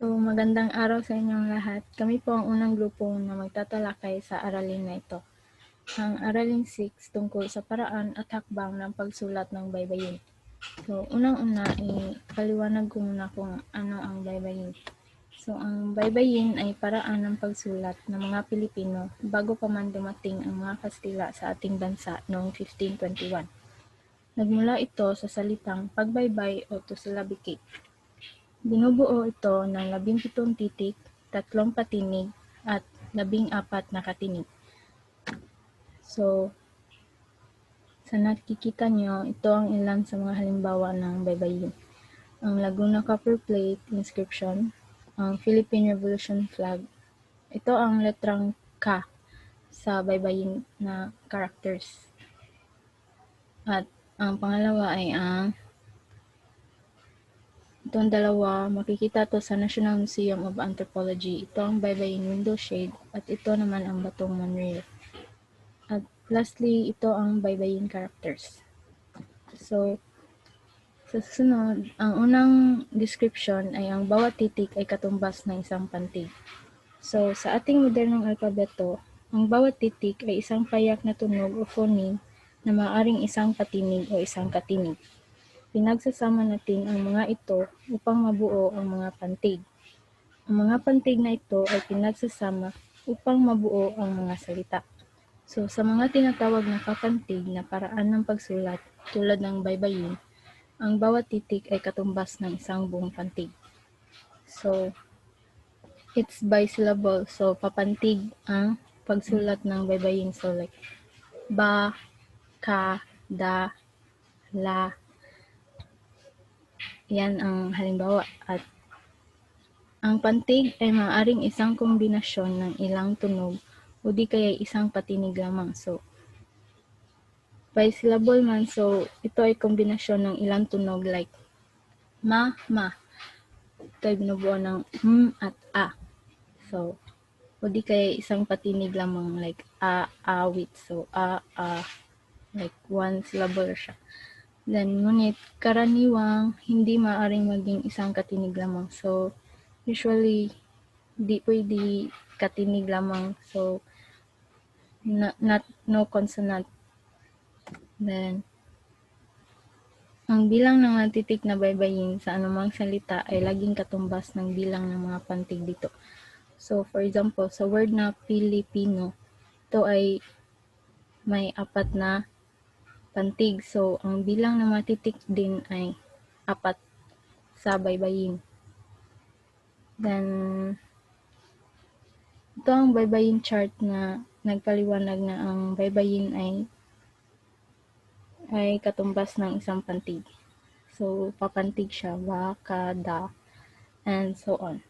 So, magandang araw sa inyong lahat. Kami po ang unang grupo na magtatalakay sa aralin na ito. Ang aralin 6 tungkol sa paraan at hakbang ng pagsulat ng baybayin. So, unang-una, ipaliwanag ko muna kung ano ang baybayin. So, ang baybayin ay paraan ng pagsulat ng mga Pilipino bago pa man dumating ang mga Kastila sa ating bansa noong 1521. Nagmula ito sa salitang pagbaybay o to syllabicate. Binubuo ito ng 17 titik, tatlong patinig, at 14 na katinig. So, sa nakikita nyo, ito ang ilan sa mga halimbawa ng baybayin. Ang Laguna Copper Plate inscription, ang Philippine Revolution flag. Ito ang letrang K sa baybayin na characters. At ang pangalawa ay ang Itong dalawa, makikita to sa National Museum of Anthropology. Ito ang baybayin window shade at ito naman ang batong Monreal. At lastly, ito ang baybayin characters. So, sa susunod, ang unang description ay ang bawat titik ay katumbas ng isang pantig. So, sa ating modernong alpabeto, ang bawat titik ay isang payak na tunog o phoneme na maaring isang patinig o isang katinig. Pinagsasama natin ang mga ito upang mabuo ang mga pantig. Ang mga pantig na ito ay pinagsasama upang mabuo ang mga salita. So, sa mga tinatawag na kapantig na paraan ng pagsulat tulad ng baybayin, ang bawat titik ay katumbas ng isang buong pantig. So, it's bisyllable. So, papantig ang pagsulat ng baybayin. So, like, ba, ka, da, la, yan ang halimbawa. At ang pantig ay maaaring isang kombinasyon ng ilang tunog o di kaya isang patinig lamang. So, bisyllable man, so ito ay kombinasyon ng ilang tunog like ma, ma. Ito ay binubuo ng m at a. So, o di kaya isang patinig lamang like a, awit. So, a, a, like one syllable siya. Then, ngunit karaniwang hindi maaring maging isang katinig lamang. So, usually, di pwede katinig lamang. So, not, not no consonant. Then, ang bilang ng mga titik na baybayin sa anumang salita ay laging katumbas ng bilang ng mga pantig dito. So, for example, sa word na Pilipino, ito ay may apat na pantig. So, ang bilang na matitik din ay apat sa baybayin. Then, ito ang baybayin chart na nagpaliwanag na ang baybayin ay ay katumbas ng isang pantig. So, papantig siya, ba, ka, da, and so on.